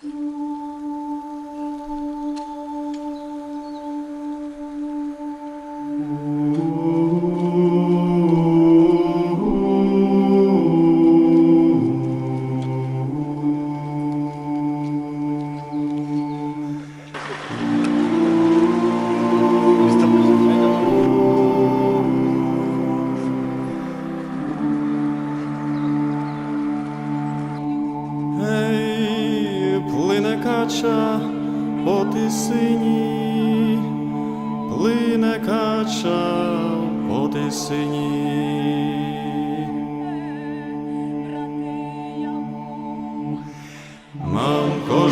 Ей,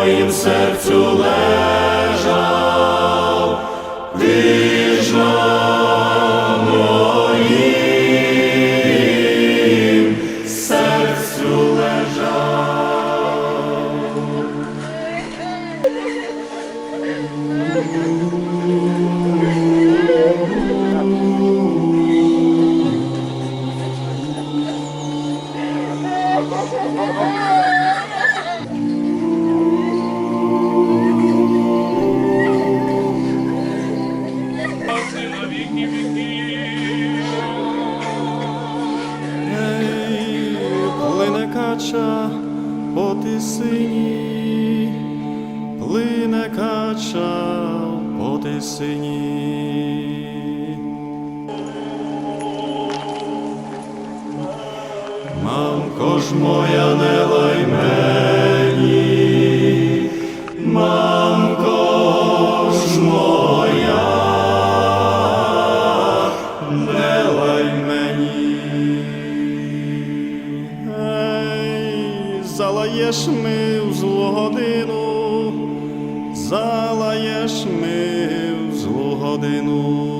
моїм серцю лежав, ж моя, не лай мені, мамко ж моя, не лай. Ей, залаєш ми в злу годину, залаєш ми в злу годину.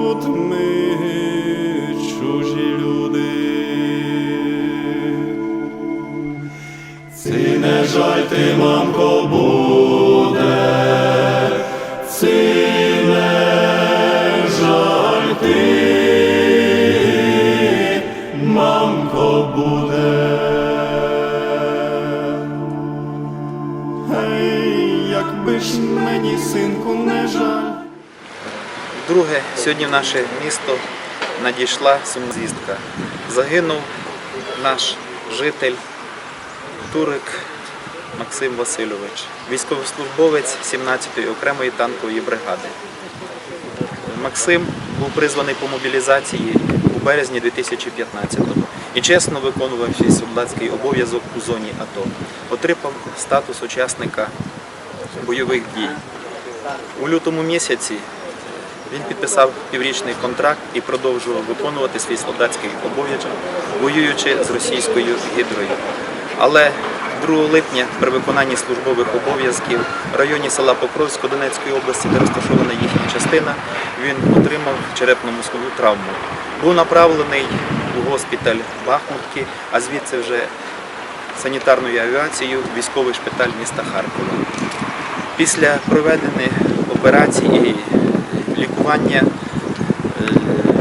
ти, мамко, буде, ці не жаль ти, мамко, буде. Гей, якби ж мені, синку, не жаль. Друге, сьогодні в наше місто надійшла сумзвістка. Загинув наш житель Турик Максим Васильович, військовослужбовець 17-ї окремої танкової бригади. Максим був призваний по мобілізації у березні 2015-го і чесно виконував свій солдатський обов'язок у зоні АТО. Отримав статус учасника бойових дій. У лютому місяці він підписав піврічний контракт і продовжував виконувати свій солдатський обов'язок, воюючи з російською гідрою. Але 2 липня при виконанні службових обов'язків в районі села Покровськ Донецької області, де розташована їхня частина, він отримав черепно-мозкову травму. Був направлений у госпіталь Бахмутки, а звідси вже санітарною авіацією військовий шпиталь міста Харкова. Після проведених операцій і лікування е,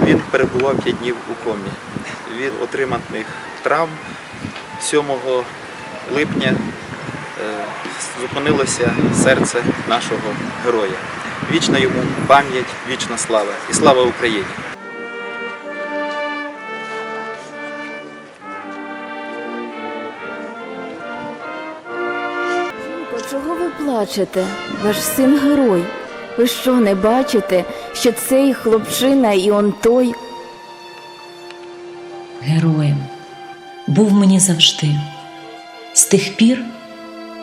він перебував 5 днів у комі. Від отриманих травм 7 липня е, зупинилося серце нашого героя. Вічна йому пам'ять, вічна слава і слава Україні! Чого ви плачете? Ваш син герой. Ви що, не бачите, що цей хлопчина і он той? героєм був мені завжди, тих пір,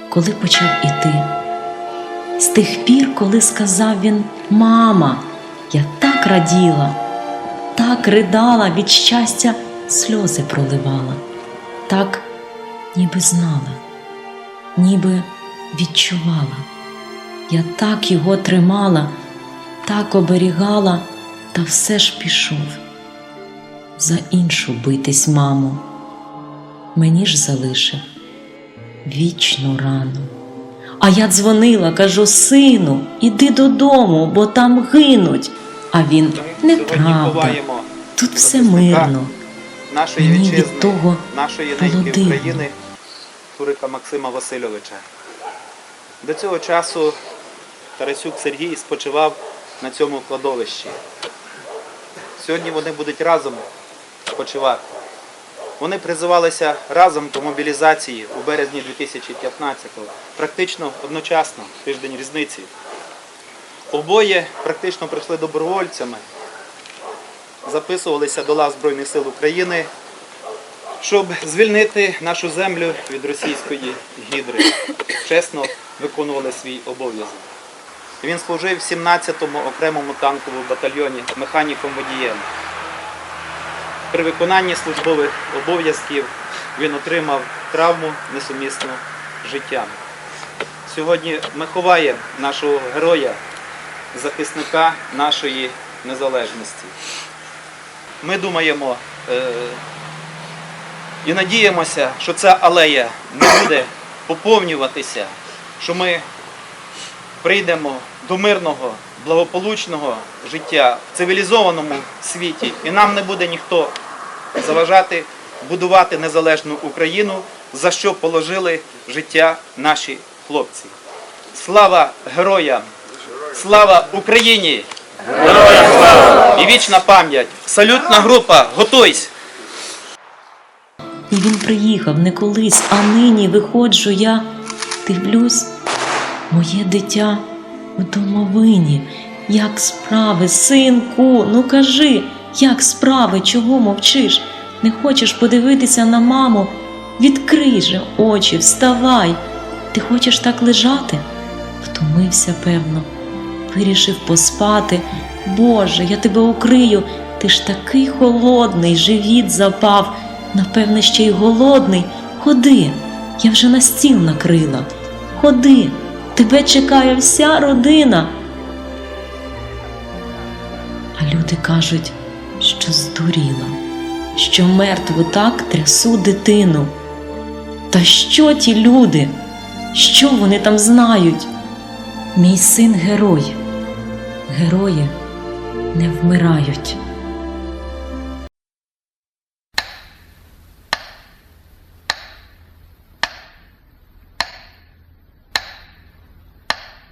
коли почав іти, з тих пір, коли сказав він Мама, я так раділа, так ридала від щастя, сльози проливала, так ніби знала, ніби відчувала. Я так його тримала, так оберігала, та все ж пішов за іншу битись, мамо. Мені ж залишив вічну рану. А я дзвонила, кажу, сину, іди додому, бо там гинуть. А він неправда. Тут все мирно. нашої Мені від того нашої було неньки. України Турика Максима Васильовича. До цього часу Тарасюк Сергій спочивав на цьому кладовищі. Сьогодні вони будуть разом спочивати. Вони призивалися разом по мобілізації у березні 2015-го, практично одночасно, тиждень різниці. Обоє практично прийшли добровольцями, записувалися до лав Збройних сил України, щоб звільнити нашу землю від російської гідри. Чесно виконували свій обов'язок. Він служив в 17-му окремому танковому батальйоні механіком-водієм. При виконанні службових обов'язків він отримав травму несумісну з життям. Сьогодні ми ховаємо нашого героя, захисника нашої незалежності. Ми думаємо е, і надіємося, що ця алея не буде поповнюватися, що ми прийдемо до мирного, благополучного життя в цивілізованому світі, і нам не буде ніхто заважати будувати незалежну Україну, за що положили життя наші хлопці. Слава героям! Слава Україні! Героям слава! І вічна пам'ять! Салютна група! Готуйсь! Він приїхав не колись, а нині виходжу я, дивлюсь, моє дитя в домовині. Як справи, синку, ну кажи, як справи, чого мовчиш? Не хочеш подивитися на маму? Відкрий же очі, вставай. Ти хочеш так лежати? Втомився, певно, вирішив поспати. Боже, я тебе укрию, ти ж такий холодний, живіт запав, напевне, ще й голодний. Ходи, я вже на стіл накрила. Ходи, Тебе чекає вся родина. А люди кажуть, що здуріла, що мертву так трясу дитину. Та що ті люди? Що вони там знають? Мій син герой. Герої не вмирають.